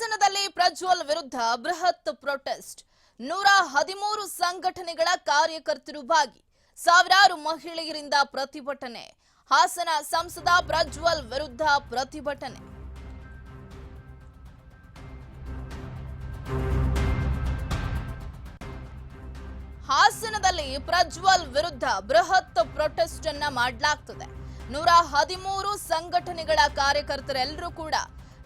ಹಾಸನದಲ್ಲಿ ಪ್ರಜ್ವಲ್ ವಿರುದ್ಧ ಬೃಹತ್ ಪ್ರೊಟೆಸ್ಟ್. ನೂರ ಹದಿಮೂರು ಸಂಘಟನೆಗಳ ಕಾರ್ಯಕರ್ತರು ಭಾಗಿ, ಸಾವಿರಾರು ಮಹಿಳೆಯರಿಂದ ಪ್ರತಿಭಟನೆ. ಹಾಸನ ಸಂಸದ ಪ್ರಜ್ವಲ್ ವಿರುದ್ಧ ಪ್ರತಿಭಟನೆ. ಹಾಸನದಲ್ಲಿ ಪ್ರಜ್ವಲ್ ವಿರುದ್ಧ ಬೃಹತ್ ಪ್ರೊಟೆಸ್ಟ್ ಅನ್ನ ಮಾಡಲಾಗ್ತದೆ. ನೂರ ಹದಿಮೂರು ಸಂಘಟನೆಗಳ ಕಾರ್ಯಕರ್ತರೆಲ್ಲರೂ ಕೂಡ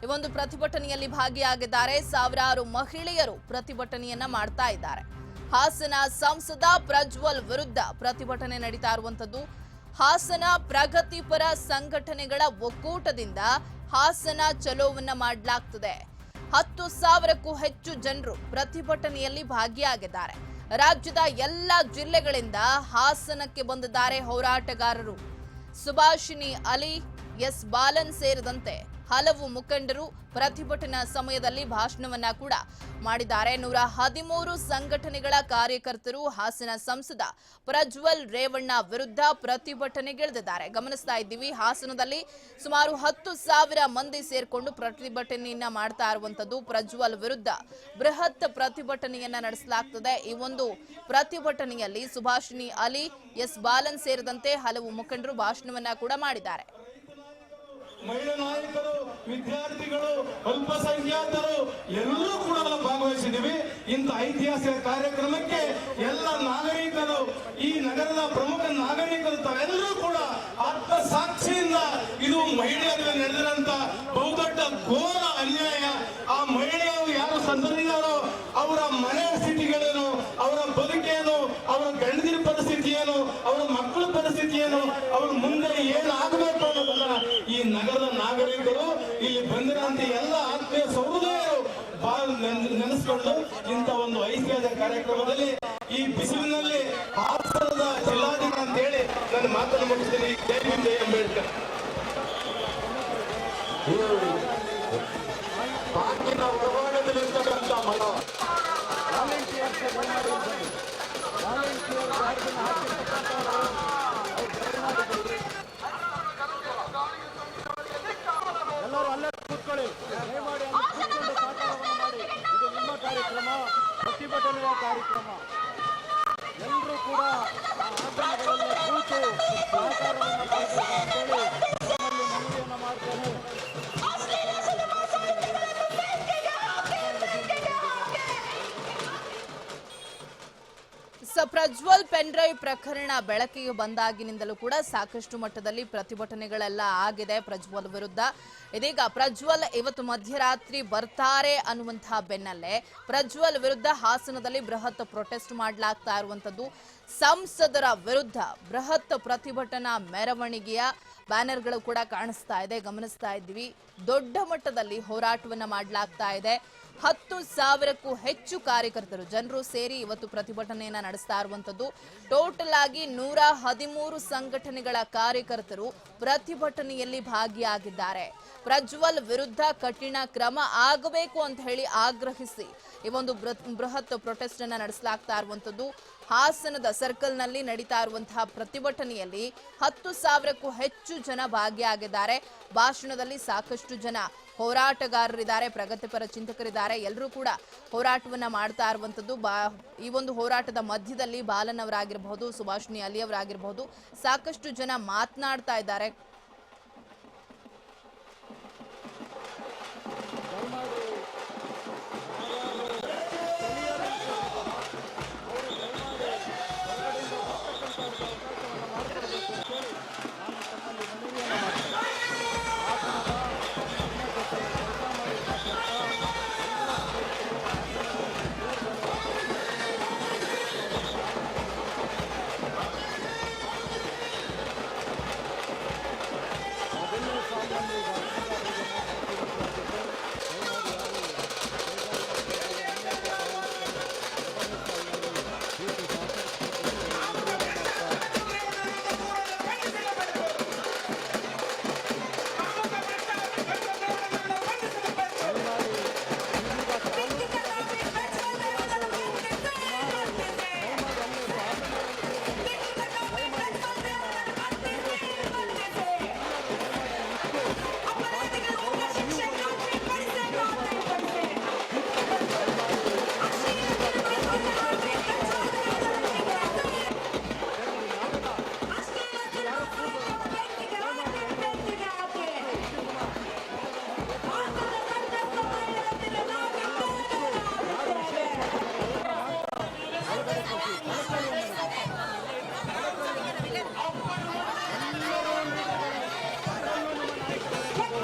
ಈ ಒಂದು ಪ್ರತಿಭಟನೆಯಲ್ಲಿ ಭಾಗಿಯಾಗಿದ್ದಾರೆ ಸಾವಿರಾರು ಮಹಿಳೆಯರು ಪ್ರತಿಭಟನೆಯನ್ನ ಮಾಡ್ತಾ ಇದ್ದಾರೆ. ಹಾಸನ ಸಂಸದ ಪ್ರಜ್ವಲ್ ವಿರುದ್ಧ ಪ್ರತಿಭಟನೆ ನಡೀತಾ ಇರುವಂತದ್ದು. ಹಾಸನ ಪ್ರಗತಿಪರ ಸಂಘಟನೆಗಳ ಒಕ್ಕೂಟದಿಂದ ಹಾಸನ ಚಲೋವನ್ನ ಮಾಡಲಾಗ್ತದೆ. ಹತ್ತು ಸಾವಿರಕ್ಕೂ ಹೆಚ್ಚು ಜನರು ಪ್ರತಿಭಟನೆಯಲ್ಲಿ ಭಾಗಿಯಾಗಿದ್ದಾರೆ. ರಾಜ್ಯದ ಎಲ್ಲ ಜಿಲ್ಲೆಗಳಿಂದ ಹಾಸನಕ್ಕೆ ಬಂದಿದ್ದಾರೆ ಹೋರಾಟಗಾರರು. ಸುಭಾಷಿನಿ ಅಲಿ ಎಸ್ ಬಾಲನ್ ಸೇರಿದಂತೆ ಹಲವು ಮುಖಂಡರು ಪ್ರತಿಭಟನಾ ಸಮಯದಲ್ಲಿ ಭಾಷಣವನ್ನ ಕೂಡ ಮಾಡಿದ್ದಾರೆ. ನೂರ ಹದಿಮೂರು ಸಂಘಟನೆಗಳ ಕಾರ್ಯಕರ್ತರು ಹಾಸನ ಸಂಸದ ಪ್ರಜ್ವಲ್ ರೇವಣ್ಣ ವಿರುದ್ಧ ಪ್ರತಿಭಟನೆಗಿಳಿದಿದ್ದಾರೆ. ಗಮನಿಸ್ತಾ ಇದ್ದೀವಿ, ಹಾಸನದಲ್ಲಿ ಸುಮಾರು ಹತ್ತು ಸಾವಿರ ಮಂದಿ ಸೇರಿಕೊಂಡು ಪ್ರತಿಭಟನೆಯನ್ನ ಮಾಡ್ತಾ ಇರುವಂತದ್ದು ಪ್ರಜ್ವಲ್ ವಿರುದ್ಧ ಬೃಹತ್ ಪ್ರತಿಭಟನೆಯನ್ನ ನಡೆಸಲಾಗ್ತದೆ. ಈ ಒಂದು ಪ್ರತಿಭಟನೆಯಲ್ಲಿ ಸುಭಾಷಿಣಿ ಅಲಿ, ಎಸ್ ಬಾಲನ್ ಸೇರಿದಂತೆ ಹಲವು ಮುಖಂಡರು ಭಾಷಣವನ್ನ ಕೂಡ ಮಾಡಿದ್ದಾರೆ. ಮಹಿಳಾ ನಾಯಕರು, ವಿದ್ಯಾರ್ಥಿಗಳು, ಅಲ್ಪಸಂಖ್ಯಾತರು, ಎಲ್ಲರೂ ಕೂಡ ನಾವು ಭಾಗವಹಿಸಿದ್ದೀವಿ. ಇಂಥ ಐತಿಹಾಸಿಕ ಕಾರ್ಯಕ್ರಮಕ್ಕೆ ಎಲ್ಲ ನಾಗರಿಕರು, ಈ ನಗರದ ಪ್ರಮುಖ ನಾಗರಿಕರು ತಾವೆಲ್ಲರೂ ಕೂಡ ಆತ್ಮ ಸಾಕ್ಷಿಯಿಂದ ಇದು ಮಹಿಳೆಯರಿಗೆ ನಡೆದಿರಂತ ಬಹುದೊಡ್ಡ ಘೋರ ಅನ್ಯಾಯ. ಆ ಮಹಿಳೆಯರು ಯಾರು ಸಂದರ್ಭಿದಾರೋ ಅವರ ಮನೆ ಸ್ಥಿತಿಗಳೇನು, ಅವರ ಬದುಕೇನು, ಅವರ ಗಂಡದಿರ ಪರಿಸ್ಥಿತಿ ಏನು ಅವರ ಮಕ್ಕಳ ಪರಿಸ್ಥಿತಿ ಏನು ಅವ್ರ ಮುಂದೆ ಏನಾಗಬೇಕು ಅನ್ನೋದನ್ನ ಈ ನಗರದ ನಾಗರಿಕರು ಇಲ್ಲಿ ಬಂದಿರಂತ ಎಲ್ಲ ಆತ್ಮೀಯ ಸಹೃದಯರು ಬಹಳ ನೆನ್- ನೆನೆಸ್ಕೊಂಡು ಇಂಥ ಒಂದು ಐತಿಹಾಸಿಕ ಕಾರ್ಯಕ್ರಮದಲ್ಲಿ ಈ ಬಿಸಿಲಿನಲ್ಲಿ ಹಾಸನದ ಜಿಲ್ಲಾಧಿಕಾರಿ ಅಂತ ಹೇಳಿ ನಾನು ಮಾತನ್ನು ಮುಗಿಸ್ತೀನಿ. ಜೈ ಭೀಮ್ ಜೈ ಅಂಬೇಡ್ಕರ್. ಬಾಗಿನ ಒಳಭಾಗದಲ್ಲಿರ್ತಕ್ಕಂಥ ಮನ ಎಲ್ಲರೂ ಪ್ರತಿಭಟನೆಯ ಕಾರ್ಯಕ್ರಮ ಎಲ್ಲರೂ ಕೂಡ ಆ ಆಸನಗಳಲ್ಲಿ ಕೂತು ಸಹಕಾರವನ್ನು ಪ್ರಜ್ವಲ್ ಪೆನ್ ಡ್ರೈವ್ ಪ್ರಕರಣ ಬೆಳಕಿಗೆ ಬಂದಾಗಿನಿಂದಲೂ ಕೂಡ ಸಾಕಷ್ಟು ಮಟ್ಟದಲ್ಲಿ ಪ್ರತಿಭಟನೆಗಳೆಲ್ಲ ಆಗಿದೆ ಪ್ರಜ್ವಲ್ ವಿರುದ್ಧ. ಇದೀಗ ಪ್ರಜ್ವಲ್ ಇವತ್ತು ಮಧ್ಯರಾತ್ರಿ ಬರ್ತಾರೆ ಅನ್ನುವಂತಹ ಬೆನ್ನಲ್ಲೇ ಪ್ರಜ್ವಲ್ ವಿರುದ್ಧ ಹಾಸನದಲ್ಲಿ ಬೃಹತ್ ಪ್ರೊಟೆಸ್ಟ್ ಮಾಡಲಾಗ್ತಾ ಇರುವಂತದ್ದು ಸಂಸದರ ವಿರುದ್ಧ ಬೃಹತ್ ಪ್ರತಿಭಟನಾ ಮೆರವಣಿಗೆಯ ಬ್ಯಾನರ್ಗಳು ಕೂಡ ಕಾಣಿಸ್ತಾ ಇದೆ, ಗಮನಿಸ್ತಾ ಇದ್ವಿ ದೊಡ್ಡ ಮಟ್ಟದಲ್ಲಿ ಹೋರಾಟವನ್ನ ಮಾಡಲಾಗ್ತಾ ಇದೆ. ಹತ್ತು ಸಾವಿರಕ್ಕೂ ಹೆಚ್ಚು ಕಾರ್ಯಕರ್ತರು, ಜನರು ಸೇರಿ ಇವತ್ತು ಪ್ರತಿಭಟನೆಯನ್ನ ನಡೆಸ್ತಾ ಇರುವಂತದ್ದು ಟೋಟಲ್ ಆಗಿ ನೂರ ಹದಿಮೂರು ಸಂಘಟನೆಗಳ ಕಾರ್ಯಕರ್ತರು ಪ್ರತಿಭಟನೆಯಲ್ಲಿ ಭಾಗಿಯಾಗಿದ್ದಾರೆ. ಪ್ರಜ್ವಲ್ ವಿರುದ್ಧ ಕಠಿಣ ಕ್ರಮ ಆಗಬೇಕು ಅಂತ ಹೇಳಿ ಆಗ್ರಹಿಸಿ ಈ ಒಂದು ಬೃಹತ್ ಪ್ರೊಟೆಸ್ಟ್ ಅನ್ನ ನಡೆಸಲಾಗ್ತಾ ಇರುವಂತದ್ದು ಹಾಸನದ ಸರ್ಕಲ್ನಲ್ಲಿ ನಡೀತಾ ಇರುವಂತಹ ಪ್ರತಿಭಟನೆಯಲ್ಲಿ ಹತ್ತು ಸಾವಿರಕ್ಕೂ ಹೆಚ್ಚು ಜನ ಭಾಗಿಯಾಗಿದ್ದಾರೆ. ಭಾಷಣದಲ್ಲಿ ಸಾಕಷ್ಟು ಜನ ಹೋರಾಟಗಾರರಿದ್ದಾರೆ, ಪ್ರಗತಿಪರ ಚಿಂತಕರಿದ್ದಾರೆ, ಎಲ್ಲರೂ ಕೂಡ ಹೋರಾಟವನ್ನು ಮಾಡ್ತಾ ಇರುವಂಥದ್ದು ಬಾ, ಈ ಒಂದು ಹೋರಾಟದ ಮಧ್ಯದಲ್ಲಿ ಬಾಲನ್ ಅವರಾಗಿರಬಹುದು, ಸುಭಾಷಿಣಿ ಅಲಿ ಅವರಾಗಿರಬಹುದು, ಸಾಕಷ್ಟು ಜನ ಮಾತನಾಡ್ತಾ ಇದ್ದಾರೆ.